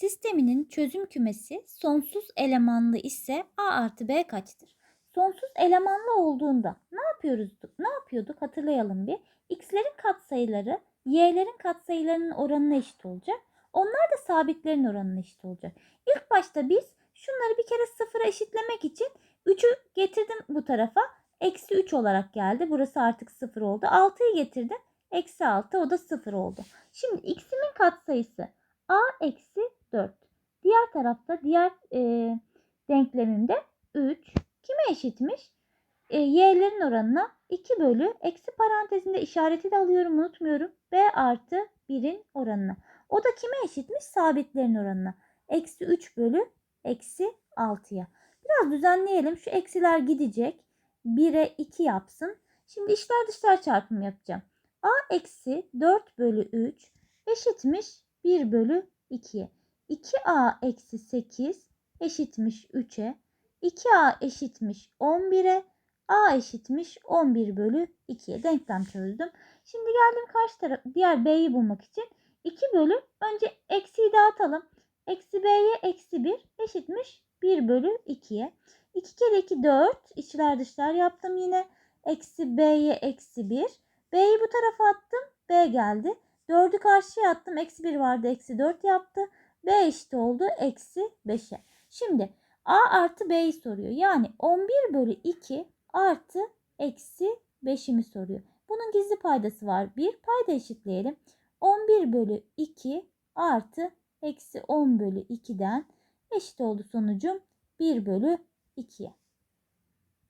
Sisteminin çözüm kümesi sonsuz elemanlı ise A artı B kaçtır? Sonsuz elemanlı olduğunda ne yapıyoruz? Ne yapıyorduk? Hatırlayalım bir. X'lerin katsayıları y'lerin katsayılarının oranına eşit olacak. Onlar da sabitlerin oranına eşit olacak. İlk başta biz şunları bir kere sıfıra eşitlemek için 3'ü getirdim bu tarafa. Eksi 3 olarak geldi. Burası artık 0 oldu. 6'yı getirdim. Eksi 6 o da 0 oldu. Şimdi x'imin katsayısı a eksi 4. Diğer tarafta diğer e, denklemimde 3 kime eşitmiş? E, y'lerin oranına 2 bölü eksi parantezinde işareti de alıyorum unutmuyorum. b artı 1'in oranına. O da kime eşitmiş? Sabitlerin oranına. Eksi 3 bölü eksi 6'ya. Biraz düzenleyelim. Şu eksiler gidecek. 1'e 2 yapsın. Şimdi içler dışlar çarpımı yapacağım. a eksi 4 bölü 3 eşitmiş 1 bölü 2'ye. 2a eksi 8 eşitmiş 3'e. 2a eşitmiş 11'e. a eşitmiş 11 bölü 2'ye. Denklem çözdüm. Şimdi geldim karşı taraf diğer b'yi bulmak için. 2 bölü önce eksiyi dağıtalım. Eksi b'ye eksi 1 eşitmiş 1 bölü 2'ye. 2 kere 2 4 içler dışlar yaptım yine. Eksi b'ye eksi 1. b'yi bu tarafa attım. b geldi. 4'ü karşıya attım. Eksi 1 vardı. Eksi 4 yaptı. B eşit oldu. Eksi 5'e. Şimdi a artı b'yi soruyor. Yani 11 bölü 2 artı eksi 5'imi soruyor. Bunun gizli paydası var. Bir payda eşitleyelim. 11 bölü 2 artı eksi 10 bölü 2'den eşit oldu sonucum 1 bölü 2'ye.